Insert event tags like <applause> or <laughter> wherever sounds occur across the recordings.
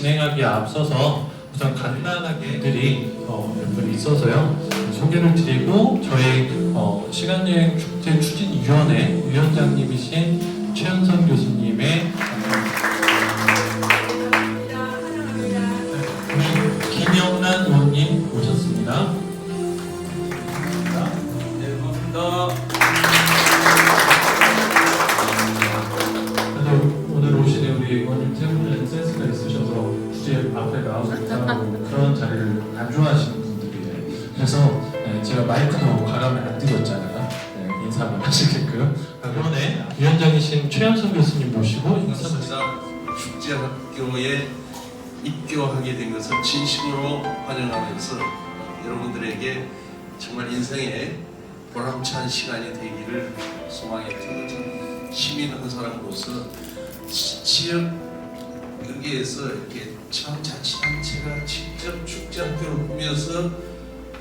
진행하기에 앞서서 우선 간단하게 들이 어, 몇분 있어서요. 소개를 드리고 저희 어, 시간여행 축제 추진위원회 위원장님이신 최현성 교수님의 안 좋아하시는 분들이에요. 그래서 네, 제가 마이크도 가감을 안 드렸잖아요. 네, 인사만 <laughs> 하시게끔. 이번에 위원장이신 최현성 교수님 모시고 인사 말씀. 반갑습니다. 축제학교에 입교하게 된 것을 진심으로 환영하면서 여러분들에게 정말 인생의 보람찬 시간이 되기를 드리는 시민 한 사람으로서 지- 지역 여기에서 이렇게 지방자치단체가 직접 축제 학교를 꾸며서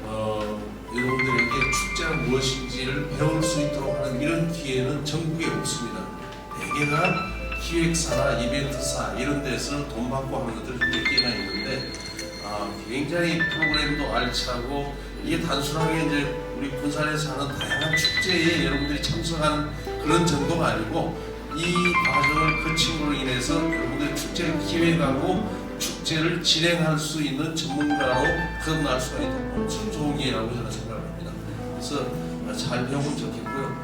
어, 여러분들에게 축제가 무엇인지를 배울 수 있도록 하는 이런 기회는 전국에 없습니다. 대개가 기획사나 이벤트사 이런 데서 돈 받고 하는 것들이 몇 개나 있는데 아, 굉장히 프로그램도 알차고 이게 단순하게 이제 우리 군산에서 하는 다양한 축제에 여러분들이 참석하는 그런 정도가 아니고 이 과정을 거침으로 인해서 여러분들이 축제를 기획하고 축제를 진행할 수 있는 전문가로 거듭날 수가 있도록 엄청 좋은 기회라고 저는 생각합니다. 그래서 잘 배우면 좋겠고요.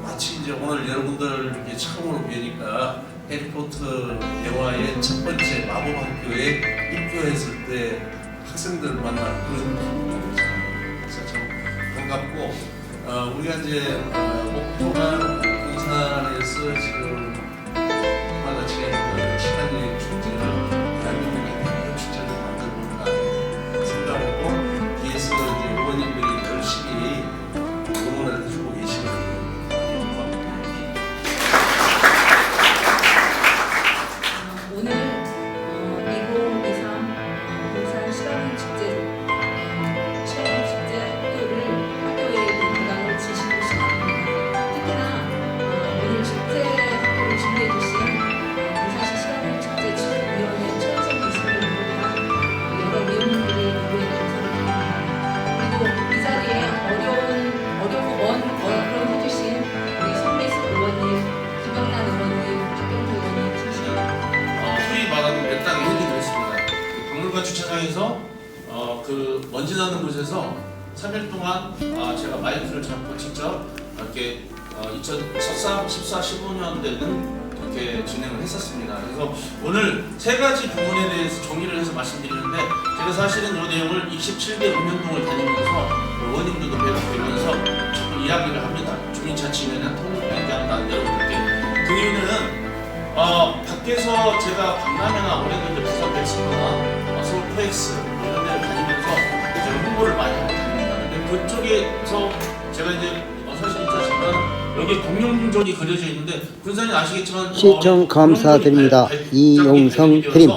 마치 이제 오늘 여러분들 이렇게 처음으로 뵈니까 해리포터 영화의 첫 번째 마법 학교에 입교했을 때 학생들을 만난 그런 기분입니다. 그래서 참 반갑고 어, 우리가 이제 어, 목표가 군산에서 지금 주차장에서 어, 그 먼지 나는 곳에서 3일 동안 아, 제가 마이크를 잡고 직접 이렇게 어, 2013, 14, 15년대는 이렇게 진행을 했었습니다. 그래서 오늘 세 가지 부분에 대해서 정리를 해서 말씀드리는데 제가 사실은 이 내용을 27개 읍면동을 다니면서 의원님들도 뵈면서 자꾸 이야기를 합니다. 주민자치위원회 통일회장 여러분들께 그 이유는 어, 밖에서 제가 박람회나 올해도 이제 부산 백스거나 어, 뭐 이런 데를 다니면서 제가 홍보를 많이 하고 다닙니다. 근데 그쪽에서 제가 이제 어, 사실 있지만 여기 공룡존이 그려져 있는데 군산이 아시겠지만 어, 시청 감사드립니다. 공룡존이 발- 이용성 드림.